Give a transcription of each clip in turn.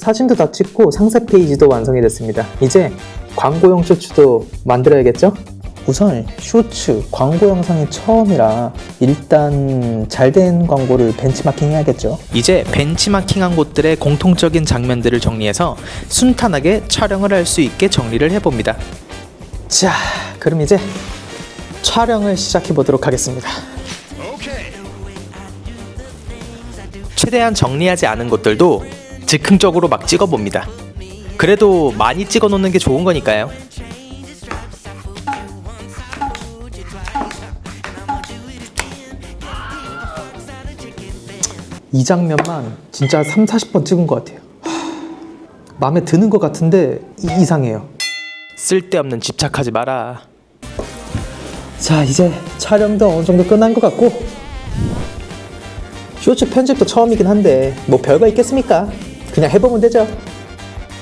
사진도 다 찍고 상세 페이지도 완성이 됐습니다. 이제 광고용 쇼츠도 만들어야겠죠? 우선 쇼츠 광고 영상이 처음이라 일단 잘 된 광고를 벤치마킹 해야겠죠. 이제 벤치마킹한 곳들의 공통적인 장면들을 정리해서 순탄하게 촬영을 할 수 있게 정리를 해봅니다. 자, 그럼 이제 촬영을 시작해 보도록 하겠습니다. 최대한 정리하지 않은 곳들도 즉흥적으로 막 찍어봅니다. 그래도 많이 찍어 놓는 게 좋은 거니까요. 이 장면만 진짜 3, 40번 찍은 것 같아요. 하, 마음에 드는 것 같은데 이- 이상해요. 쓸데없는 집착하지 마라. 자, 이제 촬영도 어느 정도 끝난 것 같고 쇼츠 편집도 처음이긴 한데 뭐 별거 있겠습니까? 그냥 해보면 되죠.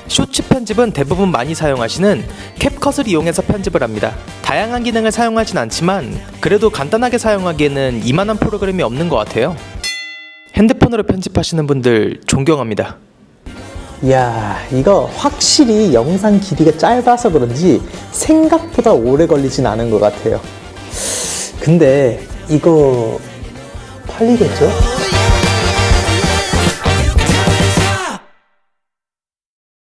쇼츠 편집은 대부분 많이 사용하시는 캡컷을 이용해서 편집을 합니다. 다양한 기능을 사용하진 않지만 그래도 간단하게 사용하기에는 이만한 프로그램이 없는 것 같아요. 핸드폰으로 편집하시는 분들 존경합니다. 이야, 이거 확실히 영상 길이가 짧아서 그런지 생각보다 오래 걸리진 않은 것 같아요. 근데 이거 팔리겠죠?